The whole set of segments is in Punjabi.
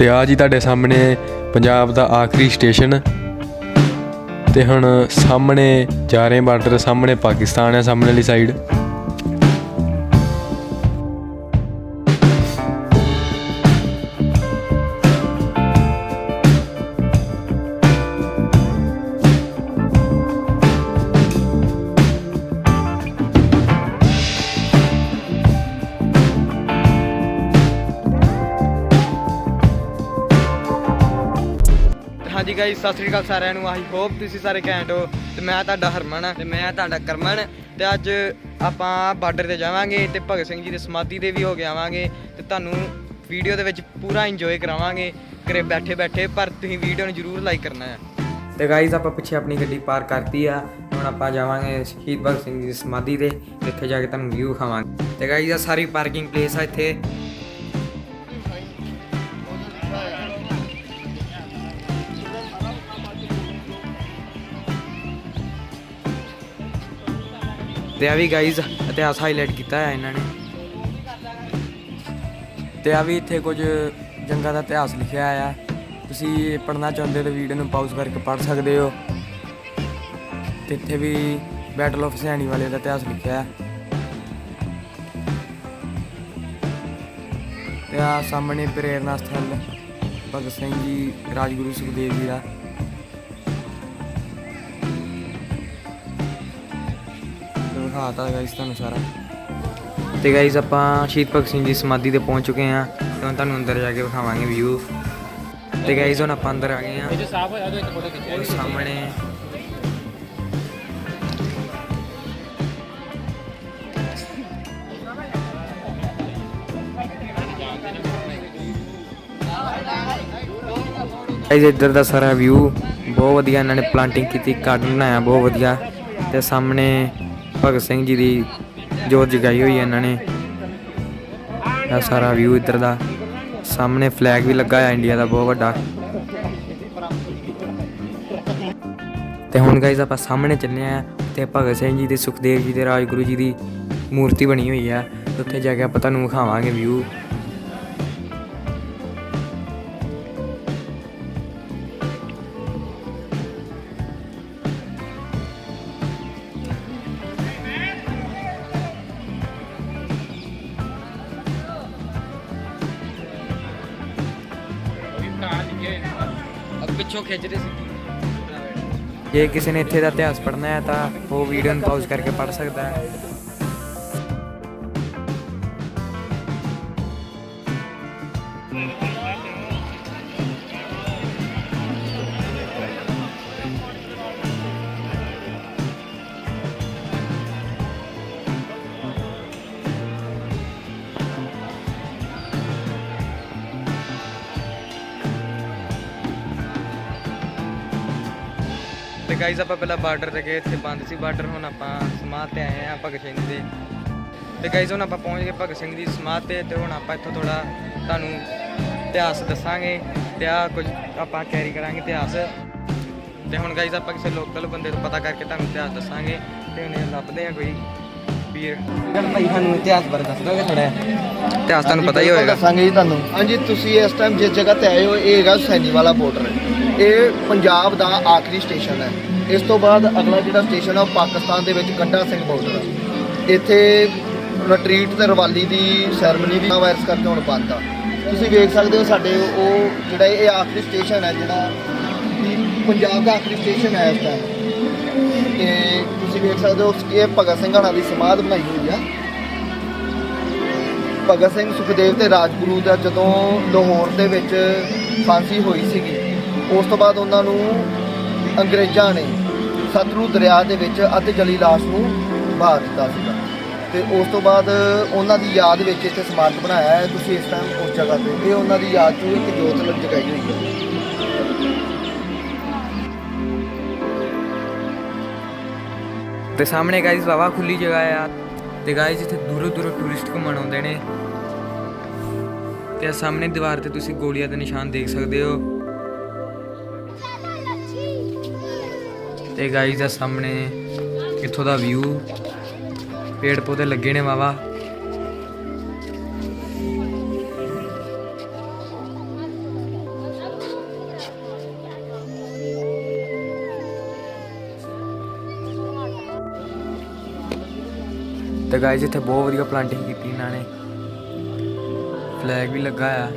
ਤੇ ਆ ਜੀ ਤੁਹਾਡੇ ਸਾਹਮਣੇ ਪੰਜਾਬ ਦਾ ਆਖਰੀ ਸਟੇਸ਼ਨ ਤੇ ਹੁਣ ਸਾਹਮਣੇ ਜਾ ਰਹੇ ਬਾਰਡਰ ਸਾਹਮਣੇ ਪਾਕਿਸਤਾਨ ਹੈ, ਸਾਹਮਣੇ ਵਾਲੀ ਸਾਈਡ ਹਾਂਜੀ ਸਤਿ ਸ੍ਰੀ ਅਕਾਲ ਸਾਰਿਆਂ ਨੂੰ। ਆਈ ਹੋਪ ਤੁਸੀਂ ਸਾਰੇ ਘੈਂਟ ਹੋ। ਤੇ ਮੈਂ ਤੁਹਾਡਾ ਹਰਮਨ ਤੇ ਮੈਂ ਤੁਹਾਡਾ ਕਰਮਨ। ਤੇ ਅੱਜ ਆਪਾਂ ਬਾਰਡਰ ਤੇ ਜਾਵਾਂਗੇ ਤੇ ਭਗਤ ਸਿੰਘ ਜੀ ਦੀ ਸਮਾਧੀ ਤੇ ਵੀ ਹੋ ਕੇ ਆਵਾਂਗੇ ਤੇ ਤੁਹਾਨੂੰ ਵੀਡੀਓ ਦੇ ਵਿੱਚ ਪੂਰਾ ਇੰਜੋਏ ਕਰਾਵਾਂਗੇ। ਘਰੇ ਬੈਠੇ ਬੈਠੇ ਪਰ ਤੁਸੀਂ ਵੀਡੀਓ ਨੂੰ ਜ਼ਰੂਰ ਲਾਈਕ ਕਰਨਾ ਹੈ। ਤੇ ਗਾਇਸ ਆਪਾਂ ਪਿੱਛੇ ਆਪਣੀ ਗੱਡੀ ਪਾਰਕ ਕਰਤੀ ਆ। ਹੁਣ ਆਪਾਂ ਜਾਵਾਂਗੇ ਸ਼ਹੀਦ ਭਗਤ ਸਿੰਘ ਜੀ ਦੀ ਸਮਾਧੀ ਤੇ। ਇੱਥੇ ਜਾ ਕੇ ਤੁਹਾਨੂੰ ਵਿਊ ਖਾਵਾਂਗੇ ਤੇ ਗਾਇਸ ਆ ਸਾਰੀ ਪਾਰਕਿੰਗ ਪਲੇਸ ਆ ਇੱਥੇ। ਤੇ ਆ ਵੀ ਗਾਈਜ਼ ਇਤਿਹਾਸ ਹਾਈਲਾਈਟ ਕੀਤਾ ਹੈ ਇਹਨਾਂ ਨੇ। ਤੇ ਆ ਵੀ ਇੱਥੇ ਕੁਝ ਜੰਗਾਂ ਦਾ ਇਤਿਹਾਸ ਲਿਖਿਆ ਆ ਤੁਸੀਂ ਪੜਨਾ ਚਾਹੁੰਦੇ ਹੋ ਤਾਂ ਵੀਡੀਓ ਨੂੰ ਪਾਜ਼ ਕਰਕੇ ਪੜ੍ਹ ਸਕਦੇ ਹੋ। ਤੇ ਇੱਥੇ ਵੀ ਬੈਟਲ ਆਫ ਸਿਆਣੀ ਵਾਲੇ ਦਾ ਇਤਿਹਾਸ ਲਿਖਿਆ ਹੈ। ਤੇ ਆ ਸਾਹਮਣੇ ਪ੍ਰੇਰਨਾ ਸਥਲ, ਭਗਤ ਸਿੰਘ ਜੀ, ਰਾਜਗੁਰੂ ਸੁਖਦੇਵ ਜੀ ਦਾ। ਤੇ ਵਿਖਾਤਾ ਗਾਇਸ ਤੁਹਾਨੂੰ ਸਾਰਾ। ਤੇ ਗਾਇਸ ਆਪਾਂ ਸ਼ਹੀਦ ਭਗਤ ਸਿੰਘ ਜੀ ਸਮਾਧੀ ਤੇ ਪਹੁੰਚ ਚੁੱਕੇ ਹਾਂ ਤੇ ਹੁਣ ਤੁਹਾਨੂੰ ਅੰਦਰ ਜਾ ਕੇ ਵਿਖਾਵਾਂਗੇ ਵਿਊ ਤੇ ਗਾਇਸ ਹੁਣ ਆਪਾਂ ਅੰਦਰ ਆ ਗਏ ਹਾਂ। ਇਹ ਜੋ ਸਾਫ਼ ਹੋਇਆ ਤਾਂ ਇੱਕ ਫੋਟੋ ਖਿੱਚਿਆ ਸਾਹਮਣੇ। ਗਾਇਸ ਇੱਧਰ ਦਾ ਸਾਰਾ ਵਿਊ ਬਹੁਤ ਵਧੀਆ ਇਹਨਾਂ ਨੇ ਪਲਾਂਟਿੰਗ ਕੀਤੀ ਗਾਰਡਨ ਬਣਾਇਆ ਬਹੁਤ ਵਧੀਆ। ਤੇ ਸਾਹਮਣੇ ਭਗਤ ਸਿੰਘ ਜੀ ਦੀ ਜੋਤ ਜਗਾਈ ਹੋਈ ਹੈ ਇਹਨਾਂ ਨੇ ਇਹ ਸਾਰਾ ਵਿਊ ਇੱਧਰ ਦਾ। ਸਾਹਮਣੇ ਫਲੈਗ ਵੀ ਲੱਗਾ ਹੈ ਇੰਡੀਆ ਦਾ, ਬਹੁਤ ਵੱਡਾ। ਤੇ ਹੁਣ ਗਾਇਜ਼ ਆਪਾਂ ਸਾਹਮਣੇ ਚੱਲੇ ਆ ਤੇ ਭਗਤ ਸਿੰਘ ਜੀ ਤੇ ਸੁਖਦੇਵ ਜੀ ਤੇ ਰਾਜਗੁਰੂ ਜੀ ਦੀ ਮੂਰਤੀ ਬਣੀ ਹੋਈ ਹੈ। ਉੱਥੇ ਜਾ ਕੇ ਆਪਾਂ ਤੁਹਾਨੂੰ ਵਿਖਾਵਾਂਗੇ ਵਿਊ ਪਿੱਛੋਂ ਖਿੱਚ ਰਹੇ ਸੀ। ਜੇ ਕਿਸੇ ਨੇ ਇੱਥੇ ਦਾ ਇਤਿਹਾਸ ਪੜ੍ਹਨਾ ਹੈ ਤਾਂ ਉਹ ਵੀਡੀਓ ਨੂੰ ਪਾਜ਼ ਕਰਕੇ ਪੜ੍ਹ ਸਕਦਾ ਹੈ। ਗਾਈਜ਼ ਆਪਾਂ ਪਹਿਲਾਂ ਬਾਰਡਰ ਤੇ ਗਏ ਇੱਥੇ ਬੰਦ ਸੀ ਬਾਰਡਰ ਹੁਣ ਆਪਾਂ ਸਮਾਧ ਤੇ ਆਏ ਆ ਭਗਤ ਸਿੰਘ ਦੇ। ਤੇ ਗਾਈਜ਼ ਹੁਣ ਆਪਾਂ ਪਹੁੰਚ ਗਏ ਭਗਤ ਸਿੰਘ ਦੀ ਸਮਾਧ ਤੇ ਤੇ ਹੁਣ ਆਪਾਂ ਇੱਥੋਂ ਥੋੜਾ ਤੁਹਾਨੂੰ ਇਤਿਹਾਸ ਦੱਸਾਂਗੇ ਤੇ ਆ ਕੁਝ ਆਪਾਂ ਕੈਰੀ ਕਰਾਂਗੇ ਇਤਿਹਾਸ। ਤੇ ਹੁਣ ਗਾਈਜ਼ ਆਪਾਂ ਕਿਸੇ ਲੋਕਲ ਬੰਦੇ ਤੋਂ ਪਤਾ ਕਰਕੇ ਤੁਹਾਨੂੰ ਇਤਿਹਾਸ ਦੱਸਾਂਗੇ ਤੇ ਉਹਨੇ ਲੱਭਦੇ ਆ ਕੋਈ ਵੀਰ। ਭਾਈ ਸਾਨੂੰ ਇਤਿਹਾਸ ਬਾਰੇ ਦੱਸ ਦੋਗੇ ਥੋੜਾ ਇਤਿਹਾਸ ਤੁਹਾਨੂੰ ਪਤਾ ਹੀ ਹੋਏਗਾ। ਦੱਸਾਂਗੇ ਜੀ ਤੁਹਾਨੂੰ। ਹਾਂਜੀ ਤੁਸੀਂ ਇਸ ਟਾਈਮ ਜਿਸ ਜਗ੍ਹਾ ਤੇ ਆਏ ਹੋ ਇਹ ਹੈਗਾ ਸੈਨੀ ਵਾਲਾ ਬਾਰਡਰ ਇਹ ਪੰਜਾਬ ਦਾ ਆਖਰੀ ਸਟੇਸ਼ਨ ਹੈ। ਇਸ ਤੋਂ ਬਾਅਦ ਅਗਲਾ ਜਿਹੜਾ ਸਟੇਸ਼ਨ ਹੈ ਉਹ ਪਾਕਿਸਤਾਨ ਦੇ ਵਿੱਚ ਗੰਡਾ ਸਿੰਘ ਬਾਰਡਰ ਹੈ ਇੱਥੇ ਰਿਟਰੀਟ ਤੇ ਰਵਾਲੀ ਦੀ ਸੈਰਮਨੀ ਵੀ ਵਾਇਰਸ ਕਰਕੇ ਹੁਣ ਬੰਦ ਆ। ਤੁਸੀਂ ਵੇਖ ਸਕਦੇ ਹੋ ਸਾਡੇ ਉਹ ਜਿਹੜਾ ਇਹ ਆਖਰੀ ਸਟੇਸ਼ਨ ਹੈ ਜਿਹੜਾ ਕਿ ਪੰਜਾਬ ਦਾ ਆਖਰੀ ਸਟੇਸ਼ਨ ਹੈ ਇਸ ਟਾਈਮ ਤੇ ਤੁਸੀਂ ਵੇਖ ਸਕਦੇ ਹੋ ਇਹ ਭਗਤ ਸਿੰਘ ਹਣਾ ਦੀ ਸਮਾਧ ਬਣਾਈ ਹੋਈ ਆ। ਭਗਤ ਸਿੰਘ ਸੁਖਦੇਵ ਤੇ ਰਾਜਗੁਰੂ ਦਾ ਜਦੋਂ ਲਾਹੌਰ ਦੇ ਵਿੱਚ ਫਾਂਸੀ ਹੋਈ ਸੀਗੀ, ਉਸ ਤੋਂ ਬਾਅਦ ਉਹਨਾਂ ਨੂੰ ਅੰਗਰੇਜ਼ਾਂ ਨੇ ਸਤਲੁਜ ਦਰਿਆ ਦੇ ਵਿੱਚ ਅੱਧ ਜਲੀ ਲਾਸ਼ ਨੂੰ ਬਹਾ ਦਿੱਤਾ ਸੀਗਾ। ਤੇ ਉਸ ਤੋਂ ਬਾਅਦ ਉਹਨਾਂ ਦੀ ਯਾਦ ਵਿੱਚ ਇੱਥੇ ਸਮਾਰਕ ਬਣਾਇਆ ਹੈ। ਤੁਸੀਂ ਇਸ ਟਾਈਮ ਉਸ ਜਗ੍ਹਾ ਤੇ ਇਹ ਉਹਨਾਂ ਦੀ ਯਾਦ 'ਚ ਇੱਕ ਜੋਤ ਲੱਗ ਜਗਾਈ ਹੋਈ ਹੈ। ਤੇ ਸਾਹਮਣੇ ਗਾਇਸ ਵਾਵਾ ਖੁੱਲੀ ਜਗ੍ਹਾ ਆ। ਤੇ ਗਾਇਸ ਇੱਥੇ ਦੂਰੋਂ ਦੂਰੋਂ ਟੂਰਿਸਟ ਘੁੰਮਣ ਆਉਂਦੇ ਨੇ। ਤੇ ਸਾਹਮਣੇ ਦੀਵਾਰ ਤੇ ਤੁਸੀਂ ਗੋਲੀਆਂ ਦੇ ਨਿਸ਼ਾਨ ਦੇਖ ਸਕਦੇ ਹੋ। ਤੇ ਗਾਈਜ਼ ਆ ਸਾਹਮਣੇ ਇੱਥੋਂ ਦਾ ਵਿਊ ਪੇੜ ਪੌਦੇ ਲੱਗੇ ਨੇ ਵਾਵਾ ਤੇ ਗਾਇਜ਼ ਇੱਥੇ ਬਹੁਤ ਵਧੀਆ ਪਲਾਂਟਿੰਗ ਕੀਤੀ ਇਹਨਾਂ ਨੇ। ਫਲੈਗ ਵੀ ਲੱਗਾ ਆ।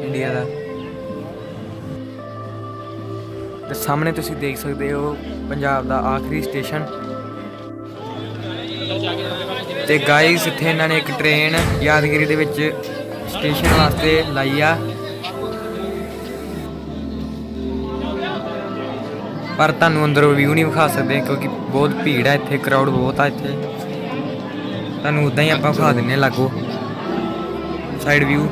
ਇੰਡੀਆ ਦਾ। ਤੇ ਸਾਹਮਣੇ ਤੁਸੀਂ ਦੇਖ ਸਕਦੇ ਹੋ ਪੰਜਾਬ ਦਾ ਆਖਰੀ ਸਟੇਸ਼ਨ। ਤੇ ਗਾਇਸ ਇੱਥੇ ਇਹਨਾਂ ਨੇ ਇੱਕ ਟ੍ਰੇਨ ਯਾਦਗਿਰੀ ਦੇ ਵਿੱਚ ਸਟੇਸ਼ਨ ਵਾਸਤੇ ਲਾਈ ਆ। ਪਰ ਤੁਹਾਨੂੰ ਅੰਦਰੋਂ ਵਿਊ ਨਹੀਂ ਵਿਖਾ ਸਕਦੇ ਕਿਉਂਕਿ ਬਹੁਤ ਭੀੜ ਹੈ ਇੱਥੇ ਕਰਾਊਡ ਬਹੁਤ ਆ ਇੱਥੇ। ਤੁਹਾਨੂੰ ਉਦਾਂ ਹੀ ਆਪਾਂ ਵਿਖਾ ਦਿੰਨੇ ਹਾਂ ਲਾਗੋ। ਸਾਈਡ ਵਿਊ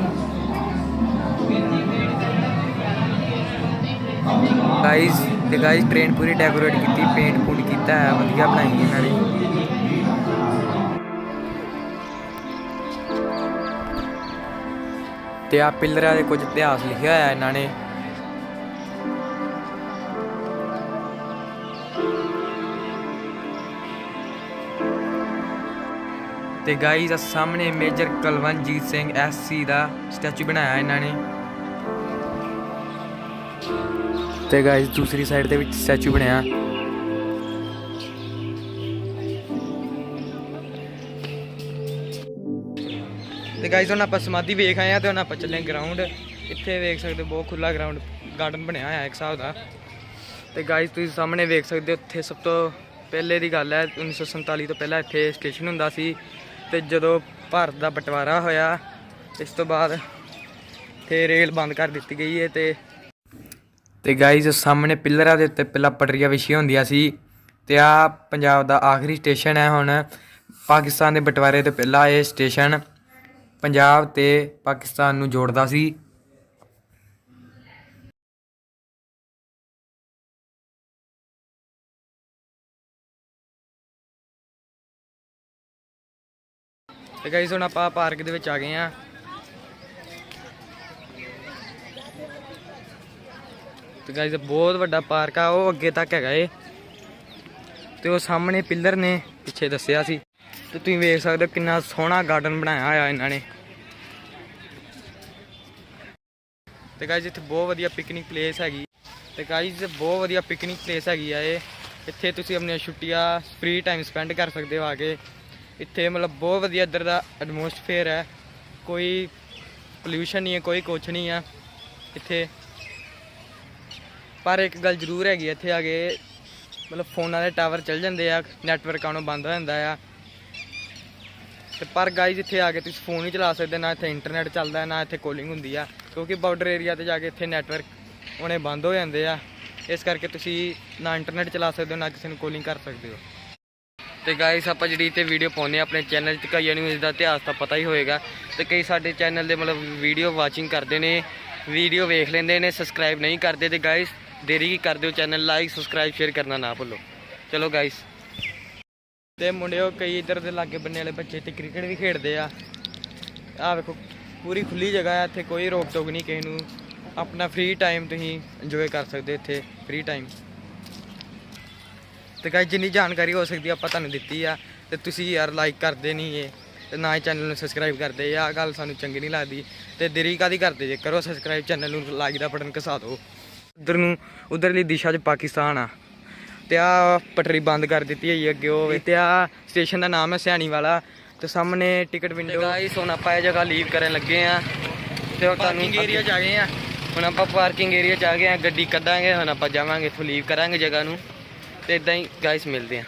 ਗਾਇਸ ਤੇ ਗਾਇਸ ਟ੍ਰੇਨ ਪੂਰੀ ਡੈਕੋਰੇਟ ਕੀਤੀ ਪੇਂਟ ਪੂੰਟ ਕੀਤਾ ਹੈ ਵਧੀਆ ਬਣਾਈ ਇਹਨਾਂ ਨੇ। ਤੇ ਆ ਪਿੱਲਰਾਂ ਦੇ ਕੁਝ ਇਤਿਹਾਸ ਲਿਖਿਆ ਹੋਇਆ ਇਹਨਾਂ ਨੇ। ਤੇ ਗਾਈਸ ਆ ਸਾਹਮਣੇ ਮੇਜਰ ਕੁਲਵੰਤਜੀਤ ਸਿੰਘ ਐਸਸੀ ਦਾ ਸਟੈਚੂ ਬਣਾਇਆ ਇਹਨਾਂ ਨੇ। ਤੇ ਗਾਈਸ ਦੂਸਰੀ ਸਾਈਡ ਦੇ ਵਿੱਚ ਸਟੈਚੂ ਬਣਿਆ। ਤੇ ਗਾਈਸ ਹੁਣ ਆਪਾਂ ਸਮਾਧੀ ਵੇਖ ਆਏ ਆ ਤੇ ਹੁਣ ਆਪਾਂ ਚੱਲੇ ਗਰਾਊਂਡ ਇੱਥੇ ਵੇਖ ਸਕਦੇ ਹੋ, ਬਹੁਤ ਖੁੱਲਾ ਗਰਾਊਂਡ ਗਾਰਡਨ ਬਣਿਆ ਹੋਇਆ ਇੱਕ ਹਿਸਾਬ ਦਾ। ਤੇ ਗਾਈਸ ਤੁਸੀਂ ਸਾਹਮਣੇ ਵੇਖ ਸਕਦੇ ਹੋ, ਇੱਥੇ ਸਭ ਤੋਂ ਪਹਿਲੇ ਦੀ ਗੱਲ ਹੈ 1947 ਤੋਂ ਪਹਿਲਾਂ ਇੱਥੇ ਸਟੇਸ਼ਨ ਹੁੰਦਾ ਸੀ। ਤੇ ਜਦੋਂ ਭਾਰਤ ਦਾ ਬਟਵਾਰਾ ਹੋਇਆ, ਇਸ ਤੋਂ ਬਾਅਦ ਤੇ ਰੇਲ ਬੰਦ ਕਰ ਦਿੱਤੀ ਗਈ ਹੈ ਤੇ ਤੇ ਗਾਈਜ਼ ਸਾਹਮਣੇ ਪਿੱਲਰਾਂ ਦੇ ਉੱਤੇ ਪਹਿਲਾਂ ਪਟਰੀਆਂ ਵਿਛੀਆਂ ਹੁੰਦੀਆਂ ਸੀ ਤੇ ਆ ਪੰਜਾਬ ਦਾ ਆਖਰੀ ਸਟੇਸ਼ਨ ਹੈ ਹੁਣ। ਪਾਕਿਸਤਾਨ ਦੇ ਬਟਵਾਰੇ ਤੋਂ ਪਹਿਲਾਂ ਇਹ ਸਟੇਸ਼ਨ ਪੰਜਾਬ ਤੇ ਪਾਕਿਸਤਾਨ ਨੂੰ ਜੋੜਦਾ ਸੀ। ਤੇ ਗਾਈਜ਼ ਹੁਣ ਆਪਾਂ ਪਾਰਕ ਦੇ ਵਿੱਚ ਆ ਗਏ ਆ ਤੇ ਗਾਈਜ਼ ਬਹੁਤ ਵੱਡਾ ਪਾਰਕ ਆ, ਉਹ ਅੱਗੇ ਤੱਕ ਹੈਗਾ ਏ ਤੇ ਉਹ ਸਾਹਮਣੇ ਪਿੱਲਰ ਨੇ, ਪਿੱਛੇ ਦੱਸਿਆ ਸੀ। ਤੇ ਤੁਸੀਂ ਵੇਖ ਸਕਦੇ ਹੋ ਕਿੰਨਾ ਸੋਹਣਾ ਗਾਰਡਨ ਬਣਾਇਆ ਹੋਇਆ ਇਹਨਾਂ ਨੇ। ਤੇ ਗਾਈਜ਼ ਇੱਥੇ ਬਹੁਤ ਵਧੀਆ ਪਿਕਨਿਕ ਪਲੇਸ ਹੈਗੀ। ਤੇ ਗਾਈਜ਼ ਬਹੁਤ ਵਧੀਆ ਪਿਕਨਿਕ ਪਲੇਸ ਹੈਗੀ ਆ ਇਹ। ਇੱਥੇ ਤੁਸੀਂ ਆਪਣੀਆਂ ਛੁੱਟੀਆਂ ਫ੍ਰੀ ਟਾਈਮ ਸਪੈਂਡ ਕਰ ਸਕਦੇ ਹੋ ਆ ਕੇ। ਇੱਥੇ ਮਤਲਬ ਬਹੁਤ ਵਧੀਆ ਇੱਧਰ ਦਾ ਐਟਮੋਸਫੇਅਰ ਹੈ। ਕੋਈ ਪੋਲਿਊਸ਼ਨ ਨਹੀਂ ਹੈ, ਕੋਈ ਕੁਛ ਨਹੀਂ ਹੈ। ਇੱਥੇ ਪਰ ਇੱਕ ਗੱਲ ਜ਼ਰੂਰ ਹੈਗੀ ਆ, ਇੱਥੇ ਆ ਕੇ ਮਤਲਬ ਫੋਨਾਂ ਦੇ ਟਾਵਰ ਚੱਲ ਜਾਂਦੇ ਆ, ਨੈਟਵਰਕ ਆਉਣੋਂ ਬੰਦ ਹੋ ਜਾਂਦਾ ਆ। ਤੇ ਪਰ ਗਾਈਜ਼ ਇੱਥੇ ਆ ਕੇ ਤੁਸੀਂ ਫੋਨ ਨਹੀਂ ਚਲਾ ਸਕਦੇ, ਨਾ ਇੱਥੇ ਇੰਟਰਨੈਟ ਚੱਲਦਾ, ਨਾ ਇੱਥੇ ਕਾਲਿੰਗ ਹੁੰਦੀ ਆ। ਕਿਉਂਕਿ ਬਾਰਡਰ ਏਰੀਆ ਤੇ ਜਾ ਕੇ ਇੱਥੇ ਨੈਟਵਰਕ ਉਹਨੇ ਬੰਦ ਹੋ ਜਾਂਦੇ ਆ। ਇਸ ਕਰਕੇ ਤੁਸੀਂ ਨਾ ਇੰਟਰਨੈਟ ਚਲਾ ਸਕਦੇ ਹੋ, ਨਾ ਕਿਸੇ ਨੂੰ ਕਾਲਿੰਗ ਕਰ ਸਕਦੇ ਹੋ। ਤੇ ਗਾਇਸ ਆਪਾਂ ਜਿਹੜੀ ਤੇ ਵੀਡੀਓ ਪਾਉਂਦੇ ਆ ਆਪਣੇ ਚੈਨਲ 'ਤੇ ਕਈ ਨੂੰ ਦਾ ਇਤਿਹਾਸ ਤਾਂ ਪਤਾ ਹੀ ਹੋਏਗਾ। ਤੇ ਕਈ ਸਾਡੇ ਚੈਨਲ ਦੇ ਮਤਲਬ ਵੀਡੀਓ ਵਾਚਿੰਗ ਕਰਦੇ ਨੇ ਵੀਡੀਓ ਵੇਖ ਲੈਂਦੇ ਨੇ ਸਬਸਕ੍ਰਾਈਬ ਨਹੀਂ ਕਰਦੇ। ਤੇ ਗਾਇਸ ਦੇਰੀ ਕੀ ਕਰਦੇ ਹੋ ਚੈਨਲ ਲਾਈਕ ਸਬਸਕ੍ਰਾਈਬ ਸ਼ੇਅਰ ਕਰਨਾ ਨਾ ਭੁੱਲੋ। ਚਲੋ ਗਾਇਸ ਤੇ ਮੁੰਡਿਓ, ਕਈ ਇਧਰ ਦੇ ਲਾਗੇ ਬੰਨੇ ਵਾਲੇ ਬੱਚੇ ਤੇ ਕ੍ਰਿਕਟ ਵੀ ਖੇਡਦੇ ਆ। ਆਹ ਵੇਖੋ, ਪੂਰੀ ਖੁੱਲੀ ਜਗ੍ਹਾ ਹੈ ਇੱਥੇ, ਕੋਈ ਰੋਕ ਟੋਕ ਨਹੀਂ ਕਿਸੇ ਨੂੰ। ਆਪਣਾ ਫ੍ਰੀ ਟਾਈਮ ਤੁਸੀਂ ਇੰਜੋਏ ਕਰ ਸਕਦੇ ਇੱਥੇ ਫ੍ਰੀ ਟਾਈਮ ਤੇ ਗਾਇਸ ਜਿੰਨੀ ਜਾਣਕਾਰੀ ਹੋ ਸਕਦੀ ਆਪਾਂ ਤੁਹਾਨੂੰ ਦਿੱਤੀ ਆ। ਤੇ ਤੁਸੀਂ ਯਾਰ ਲਾਈਕ ਕਰਦੇ ਨਹੀਂ ਇਹ ਤੇ ਨਾ ਹੀ ਚੈਨਲ ਨੂੰ ਸਬਸਕ੍ਰਾਈਬ ਕਰਦੇ। ਆ ਗੱਲ ਸਾਨੂੰ ਚੰਗੀ ਨਹੀਂ ਲੱਗਦੀ। ਤੇ ਦੇਰੀ ਕਾਦੀ ਕਰਦੇ? ਜੇ ਕਰੋ ਸਬਸਕ੍ਰਾਈਬ ਚੈਨਲ ਨੂੰ ਲਾਈਕ ਦਾ ਬਟਨ ਘਸਾ ਦਿਓ। ਉਧਰ ਨੂੰ ਉਧਰਲੀ ਦਿਸ਼ਾ 'ਚ ਪਾਕਿਸਤਾਨ ਆ। ਤੇ ਆ ਪਟਰੀ ਬੰਦ ਕਰ ਦਿੱਤੀ ਹੋਈ ਹੈ ਅੱਗੇ ਉਹ ਤੇ ਆ ਸਟੇਸ਼ਨ ਦਾ ਨਾਮ ਹੈ ਸਿਆਣੀ ਵਾਲਾ ਤੇ ਸਾਹਮਣੇ ਟਿਕਟ ਵਿੰਡੋ ਗਾਇਸ ਹੁਣ ਆਪਾਂ ਇਹ ਜਗ੍ਹਾ ਲੀਵ ਕਰਨ ਲੱਗੇ ਆ। ਤੇ ਉਹ ਤੁਹਾਨੂੰ ਏਰੀਆ 'ਚ ਆ ਗਏ ਆ। ਹੁਣ ਆਪਾਂ ਪਾਰਕਿੰਗ ਏਰੀਆ 'ਚ ਆ ਗਏ ਆ ਗੱਡੀ ਕੱਢਾਂਗੇ ਹੁਣ ਆਪਾਂ ਜਾਵਾਂਗੇ ਇੱਥੋਂ ਲੀਵ ਕਰਾਂਗੇ ਜਗ੍ਹਾ ਨੂੰ। ਤੇ ਇਦਾਂ ਹੀ ਗਾਇਸ ਮਿਲਦੇ ਆ।